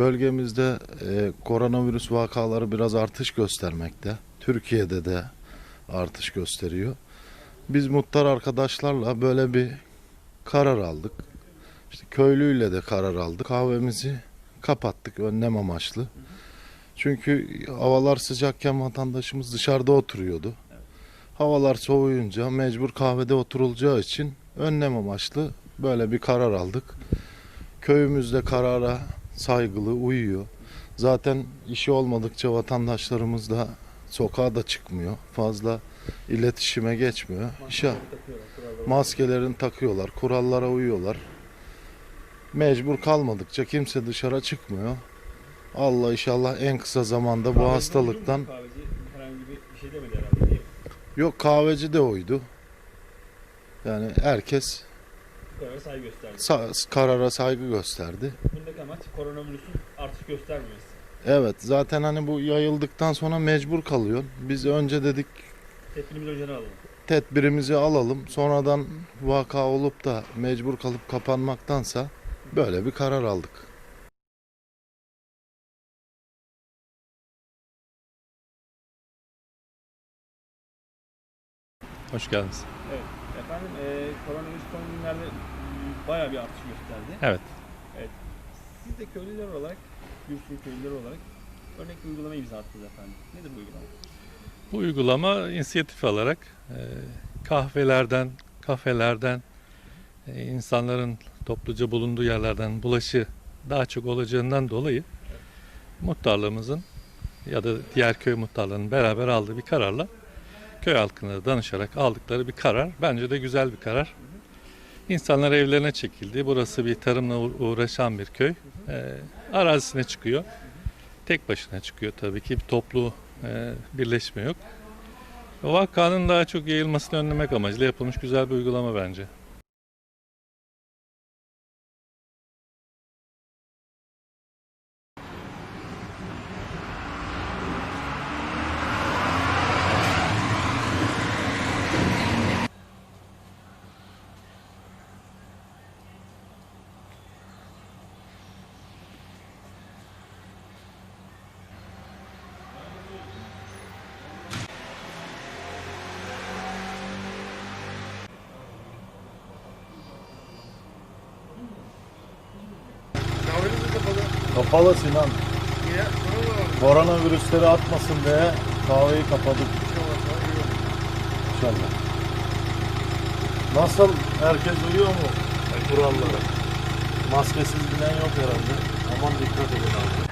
Bölgemizde e, koronavirüs vakaları biraz artış göstermekte. Türkiye'de de artış gösteriyor. Biz muhtar arkadaşlarla böyle bir karar aldık. İşte köylüyle de karar aldık. Kahvemizi kapattık önlem amaçlı. Çünkü havalar sıcakken vatandaşımız dışarıda oturuyordu. Havalar soğuyunca mecbur kahvede oturulacağı için önlem amaçlı böyle bir karar aldık. Köyümüzde karara saygılı uyuyor. Zaten işi olmadıkça vatandaşlarımız da sokağa da çıkmıyor. Fazla iletişime geçmiyor. İşe maskelerini takıyorlar, kurallara uyuyorlar. Mecbur kalmadıkça kimse dışarı çıkmıyor. Allah inşallah en kısa zamanda bu hastalıktan Kahveci herhangi bir, şey demedi herhalde. değil mi? yok kahveci de oydu. Yani herkes karara saygı gösterdi. sa- karara saygı gösterdi. Bundaki amaç koronavirüsün artış göstermemesi. Evet zaten hani bu yayıldıktan sonra mecbur kalıyor. Biz önce dedik Tedbirimizi önceden alalım. tedbirimizi alalım. Sonradan vaka olup da mecbur kalıp kapanmaktansa böyle bir karar aldık. Hoş geldiniz. Efendim e, koronavirüs son günlerde bayağı bir artış gösterdi. Evet. Siz de köylüler olarak, Gürsün köylüler olarak örnek bir uygulama imza attınız efendim. Nedir bu uygulama? Bu uygulama inisiyatif alarak e, kahvelerden, kafelerden, e, insanların topluca bulunduğu yerlerden bulaşı daha çok olacağından dolayı muhtarlığımızın ya da diğer köy muhtarlarının beraber aldığı bir kararla köy halkına danışarak aldıkları bir karar. Bence de güzel bir karar. İnsanlar evlerine çekildi. Burası bir tarımla uğ- uğraşan bir köy. E, arazisine çıkıyor. Tek başına çıkıyor tabii ki. Bir toplu e, birleşme yok. Vakanın daha çok yayılmasını önlemek amacıyla yapılmış güzel bir uygulama bence. Kapalı Sinan. Koronavirüsleri atmasın diye kahveyi kapadık. İnşallah. Nasıl? Herkes uyuyor mu? Kurallara. Maskesiz binen yok herhalde. Aman dikkat edin abi.